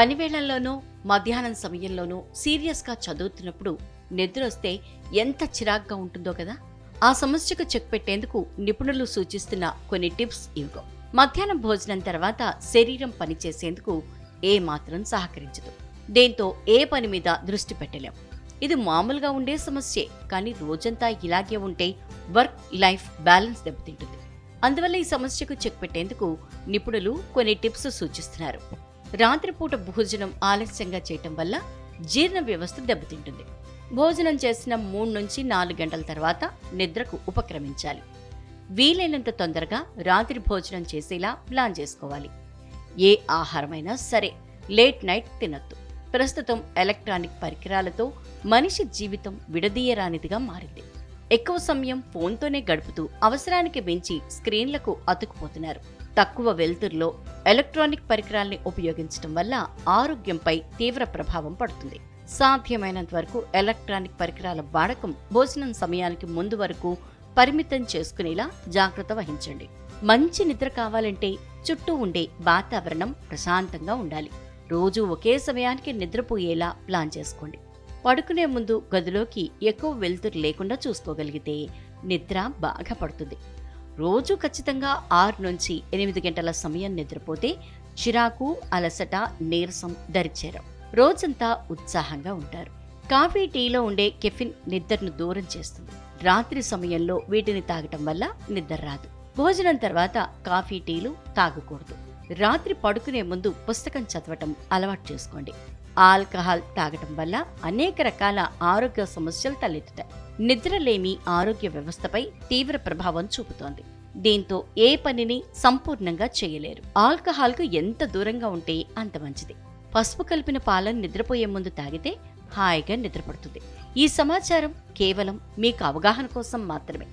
పనివేళల్లోనూ మధ్యాహ్నం సమయంలోనూ సీరియస్గా చదువుతున్నప్పుడు నిద్ర వస్తే ఎంత చిరాగ్గా ఉంటుందో కదా? ఆ సమస్యకు చెక్ పెట్టేందుకు నిపుణులు సూచిస్తున్న కొన్ని టిప్స్ ఇవిగో మధ్యాహ్నం భోజనం తర్వాత శరీరం పనిచేసేందుకు ఏ మాత్రం సహకరించదు. దీంతో ఏ పని మీద దృష్టి పెట్టలేం. ఇది మామూలుగా ఉండే సమస్యే కానీ రోజంతా ఇలాగే ఉంటే వర్క్ లైఫ్ బ్యాలెన్స్ దెబ్బతింటుంది. అందువల్ల ఈ సమస్యకు చెక్ పెట్టేందుకు నిపుణులు కొన్ని టిప్స్ సూచిస్తున్నారు. రాత్రిపూట భోజనం ఆలస్యంగా చేయటం వల్ల జీర్ణ వ్యవస్థ దెబ్బతింటుంది. భోజనం చేసిన మూడు నుంచి నాలుగు గంటల తర్వాత నిద్రకు ఉపక్రమించాలి. వీలైనంత తొందరగా రాత్రి భోజనం చేసేలా ప్లాన్ చేసుకోవాలి. ఏ ఆహారమైనా సరే లేట్ నైట్ తినొద్దు. ప్రస్తుతం ఎలక్ట్రానిక్ పరికరాలతో మనిషి జీవితం విడదీయరానిదిగా మారింది. ఎక్కువ సమయం ఫోన్తోనే గడుపుతూ అవసరానికి మించి స్క్రీన్లకు అతుకుపోతున్నారు తక్కువ వెలుతురులో ఎలక్ట్రానిక్ పరికరాల్ని ఉపయోగించడం వల్ల ఆరోగ్యంపై తీవ్ర ప్రభావం పడుతుంది. సాధ్యమైనంత వరకు ఎలక్ట్రానిక్ పరికరాల వాడకం భోజనం సమయానికి ముందు వరకు పరిమితం చేసుకునేలా జాగ్రత్త వహించండి. మంచి నిద్ర కావాలంటే చుట్టూ ఉండే వాతావరణం ప్రశాంతంగా ఉండాలి. రోజు ఒకే సమయానికి నిద్రపోయేలా ప్లాన్ చేసుకోండి. పడుకునే ముందు గదిలోకి ఎక్కువ వెలుతురు లేకుండా చూసుకోగలిగితే నిద్ర బాగా పడుతుంది. రోజు ఖచ్చితంగా ఆరు నుంచి ఎనిమిది గంటల సమయం నిద్రపోతే చిరాకు అలసట నీరసం దరిచేరం రోజంతా ఉత్సాహంగా ఉంటారు. కాఫీ టీలో ఉండే కెఫిన్ నిద్రను దూరం చేస్తుంది. రాత్రి సమయంలో వీటిని తాగటం వల్ల నిద్ర రాదు. భోజనం తర్వాత కాఫీ టీలు తాగకూడదు. రాత్రి పడుకునే ముందు పుస్తకం చదవటం అలవాటు చేసుకోండి. ఆల్కహాల్ తాగటం వల్ల అనేక రకాల ఆరోగ్య సమస్యలు తలెత్తుతాయి. నిద్రలేమి ఆరోగ్య వ్యవస్థపై తీవ్ర ప్రభావం చూపుతోంది. దీంతో ఏ పనిని సంపూర్ణంగా చేయలేరు. ఆల్కహాల్కు ఎంత దూరంగా ఉంటే అంత మంచిది. పసుపు కలిపిన పాలను నిద్రపోయే ముందు తాగితే హాయిగా నిద్రపడుతుంది. ఈ సమాచారం కేవలం మీకు అవగాహన కోసం మాత్రమే.